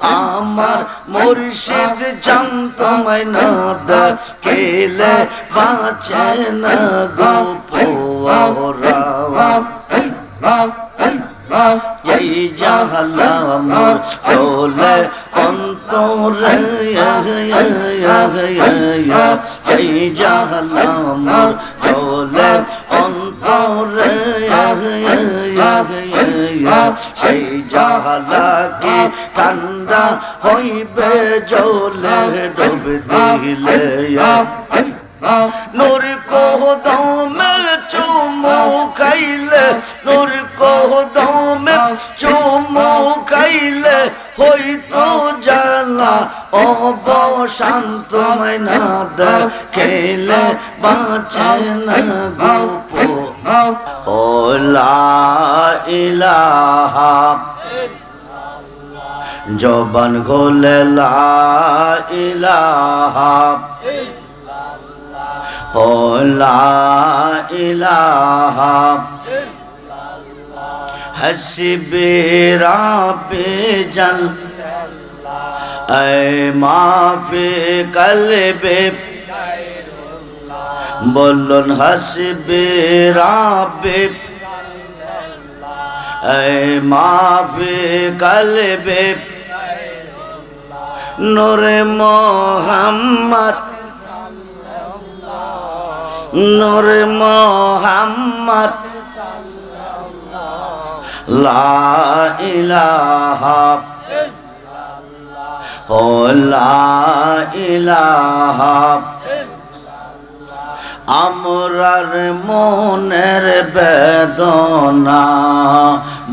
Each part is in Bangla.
আমার মুর্শিদ চান তোমায় না দেখিলে বাঁচে না গোপরাওয়া এই জাহালাম চলে অন্তরে, এই জাহালাম চলে অন্তরে সেই জাহালাকে ঠান্ডা হইবে জলে ডুব দিলে। নূর কোহদমে চুমু খাইলে নূর কোহদমে চুমু খাইলে হইতো জালা অবশান্ত না খেলে বাঁচে না গোপ ওলা ইলাহা জবান গোলে লা ইলাহা। ও লা ইলাহা হসবে রাবে জল এ মাফে কলবে বলুন হসবে রাবে এ মাফে কলবে নূরে মোহাম্মদ নূর মোহাম্মদ লা ইলাহা আমরার মনের বেদনা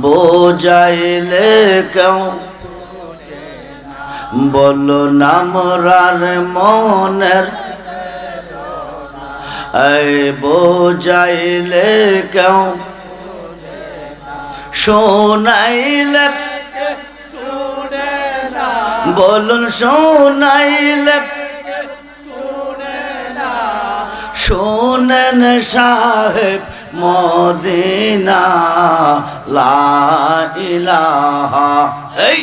বোঝাইলে কেউ বলুন আমরার মনের বোঝাইলে কেউ? শোনাইলে? বলুন শোনাইলে? শোনেন সাহেব মদিনা লা ইলাহা। এই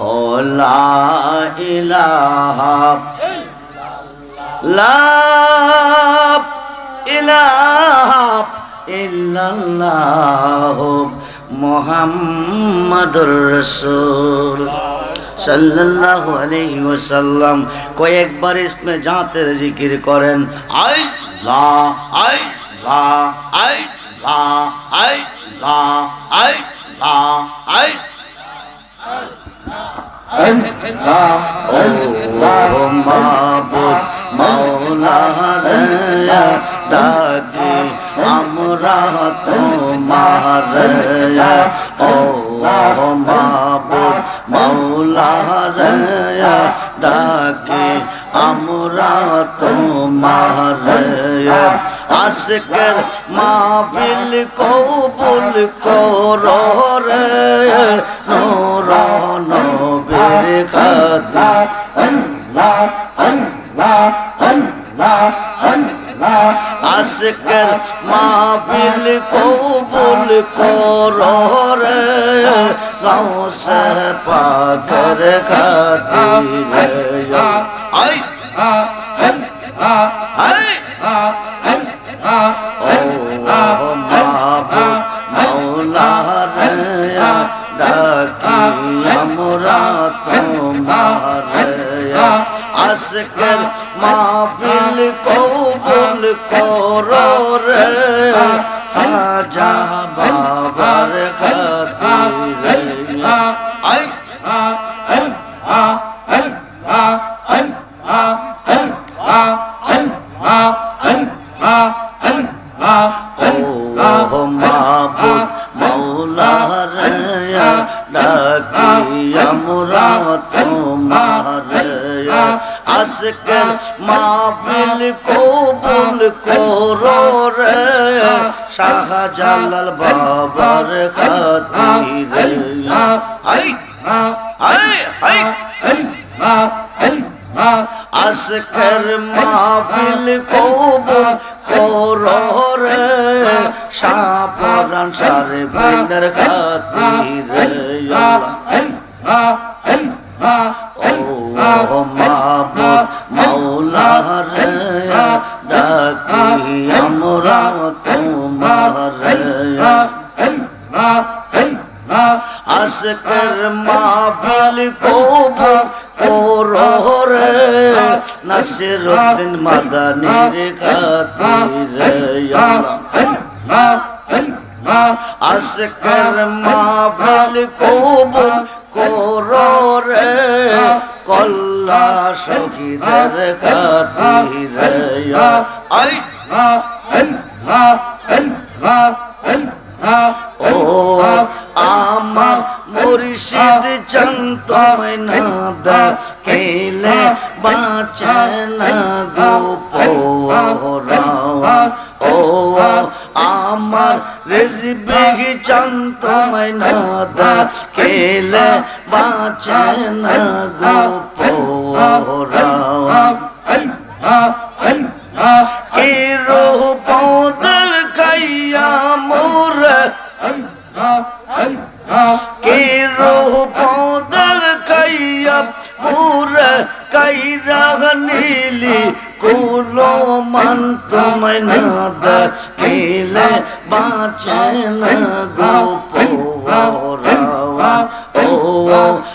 ও লা ইলাহা লা ইলাহা ইল্লাল্লাহ মুহাম্মাদুর রাসূল সাল্লাল্লাহু আলাইহি ওয়াসাল্লাম কয়েকবার ইসমে জাতের জিকির করেন আই লা আই লা আই লা আই লা আই লা আই ও মাবুদ মৌলা ডাকে আমরা তোমার ও মাবুদ মৌলা ডাকে আমরা তোমার আজকের মাহফিল কবুল করো রে নূর নবীর খাতির আজকের মাহফিল কবুল করো রে গাউসে পাকের খাতির আই আজকের মাহফিল কবুল করো রে হাজা বাবার খাতির করো রে শাহজালাল বাবার খাতিরে হাই হাই হাই আজকের মাহফিল কবুল করো রে শাহপরান সারে বিনের খাতিরে ও মাহবুব মৌলা রে ডাকি আমরা তোমার। আজকের মাহফিল কবুল করো রে নাসির উদ্দিন মাদানির খাতিরে আজকের মাহফিল কবুল করো রে কল্লা শহীদের খাতিরে। আই ও আমার মুর্শিদ চন্ত না কেলে বাঁচে না গোপরা ও আমার রেজবিহি চন্ত না কেলে বাঁচে না গোপরা কি রূহ পৌদল কাইয়া মোর কি রূহ পৌদল কাইয়া মোর কাইরা নীলি কুলো মান তোমায় না দেখিলে বাঁচে না গোপরা ও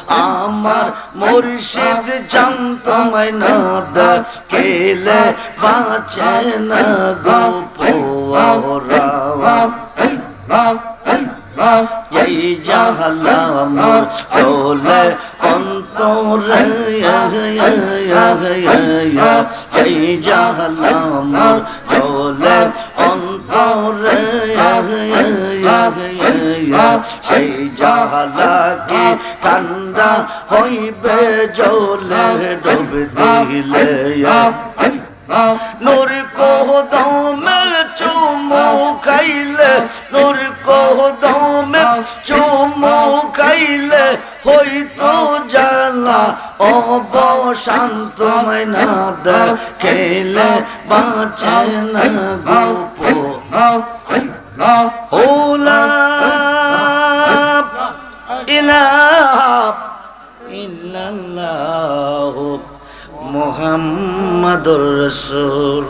আমার মুর্শিদ জানতমাই না দেখিলে বাঁচে না গোপরা এই জাহালাম চলে অন্তরে, এই জাহালাম চলে অন্তরে সেই জাহালা কি ঠান্ডা হইবে জলে ডুব দিলে নূর কোহ দমে চুমু খাইলে নূর কোহ দমে চুমু খাইলে হইতো জালা অবশান্ত ময়না খেলে বাঁচে না গোপ হোলা ইলাহ মোহাম্মদুর রসুল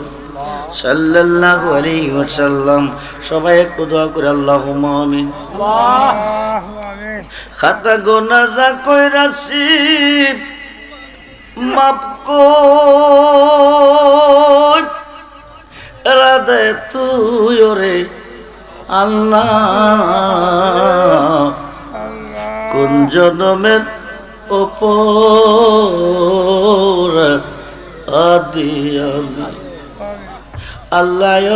সাল্লাল্লাহু আলাইহি ওয়াসাল্লাম। সবাই একটু দোয়া করে আল্লাহুম্মা আমিন। খাতা গোনা যা কইরাছি মাপ কই রাধে তুই ওরে আল্লাহ। কোন জনমের ওপর আদি আমি আল্লাহ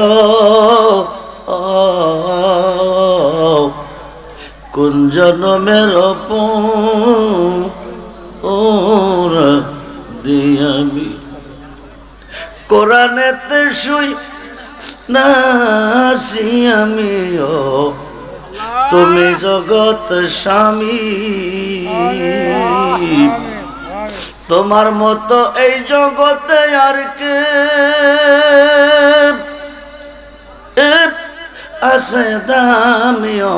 কোন জনমের আমি কোরআনেতে শুই নাসি আমিও তুমি জগৎ স্বামী। তোমার মতো এই জগতে আর কে? আছে দামিও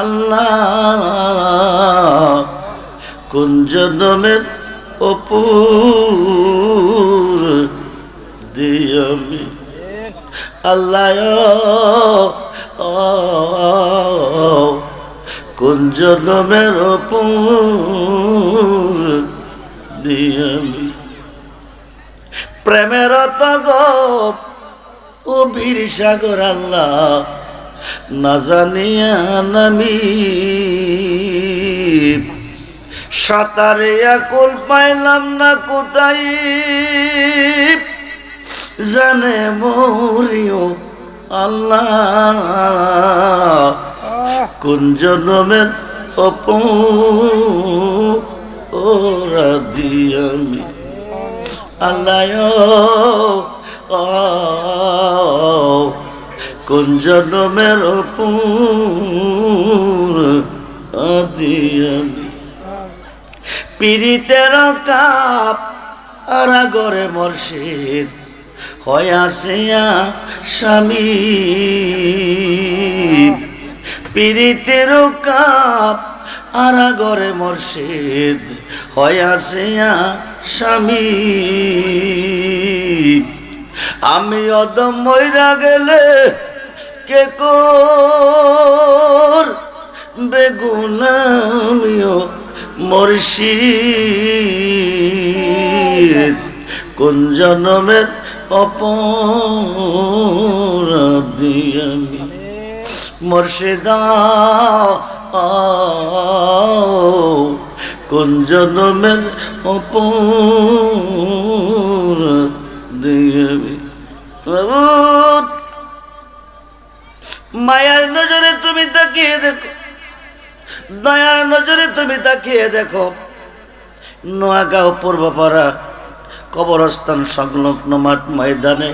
আল্লাহ। কোন জন্মের অপুর দিয়ামি আল্লাহ, কোন জন্মের অপুর দিয়ামি। প্রেমের তগপ ও বীর সাগর আল্লাহ না জানিয়া নামি। সাঁতারে কুল পাইলাম না কোথায়? জানে মরিও আল্লাহ। কোন জন্মের অপ ওরা দিয়ামি আল্লাহ কোন জন্মের পুর আদিয়ানি পিরিতের কাপ আর গরে মর্শিদ হয়াসিয়া স্বামী। পিরিতের কাপ আর গরে মর্শিদ হয়াসিয়া স্বামী। আমি অদম মইরা গেলে কে কর? বেগুনামিও মর্শিদ। কোন জনমের অপরাধী আমি? মর্শিদা কোন জনমের অপরাধী আমি মায়ার নজরে তুমি তাকিয়ে দেখো, দয়ার নজরে তুমি তাকিয়ে দেখো। নোয়াগাঁও পূর্বপাড়া কবরস্থান সংলগ্ন মাঠ ময়দানে,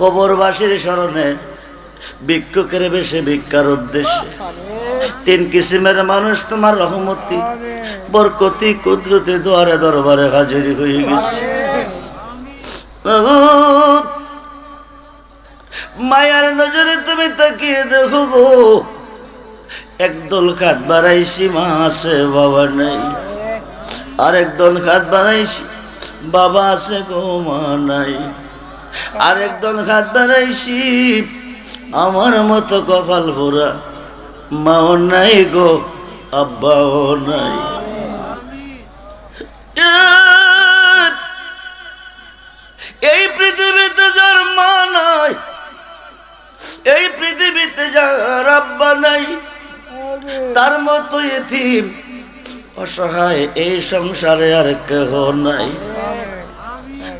কবরবাসীর স্মরণে ভিক্ষুকের বেশে ভিক্ষার উদ্দেশ্যে। তিন কিসিমের মানুষ তোমার রহমতি বরকতি কুদরতি দুয়ারে দরবারে হাজিরি হয়ে গেছে। মায়ার নজরে তুমি তাকিয়ে দেখো গো একদল খাট বাড়াইছি মা আছে বাবা নাই। আর একদল খাট বানাইছি বাবা আছে গো মা নাই। আর একদল খাট বানাইছি আমার মতো কপাল ভরা মাও নাই গো, আব্বাও নাই। এই পৃথিবীতে যার মা নাই, এই পৃথিবীতে যার আব্বা নাই, তার মতো এথিম অসহায় এই সংসারে আর কেহ নাই।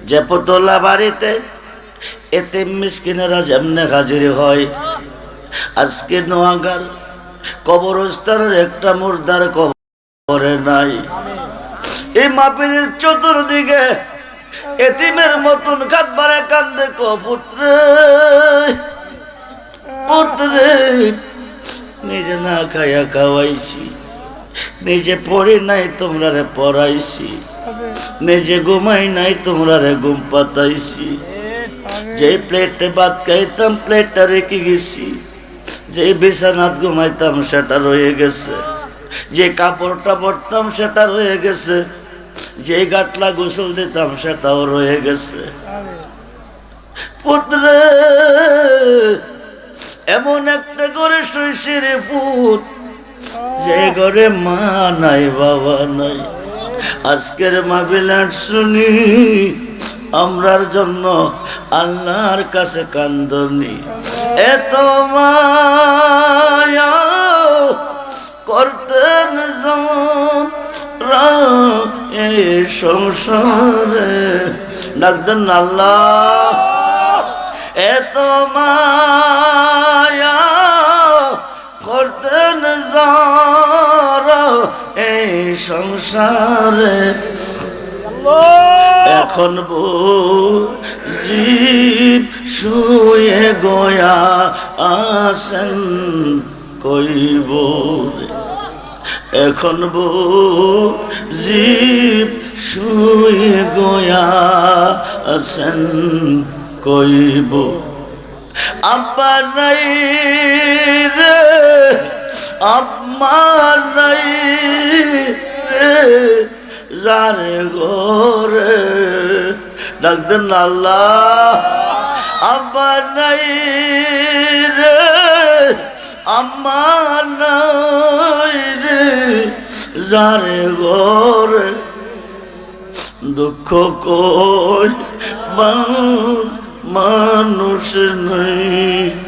যে পুতলা বাড়িতে এতে মিসকিনেরা যেমনে হাজির হয়। আজকে নোয়াগার কবরস্থানের একটা মুর্দার কবরে নাই। এই মাপিনের চতুর্দিকে এতিমের মতন কাঁদবারে কান্দে, ক পুত্রে পুত্রে, নিজে না খাইয়া খাওয়াইছি, নিজে পড়ি নাই তোমরা রে পড়াইছি, নিজে ঘুমাই নাই তোমরা রে ঘুম পাতাইছি। যে প্লেটে ভাত খাইতাম, প্লেটটা রেখে গেছি। যে বিছানাত ঘুমাইতাম, সেটা রয়ে গেছে। যে কাপড়টা পরতাম, সেটা রয়ে গেছে। যে গাটলা গোসল দিতাম, সেটাও রয়ে গেছে। পুত্রে, এমন একটা করে শুইছি রে পুত। যে ঘরে মা নাই, বাবা নাই। আজকের মা মাবিলাট শুনি। আমরার জন্য আল্লাহর কাছে কান্দনি। এত করতেন সংসারে। ডাকতেন আল্লাহ। এত মায়া করতেন যারা এই সংসারে। এখন জীব শুয়ে গয়া আসেন কইব এখন জীব শুয়ে গয়া আসেন কইব আব্বা রে আম্মা নাই রে। জানে গোরে ডাকতেন আল্লাহ। আব্বা নাই রে আম্মা নাই রে, জানে গোরে দুঃখ কই মানুষ নেই।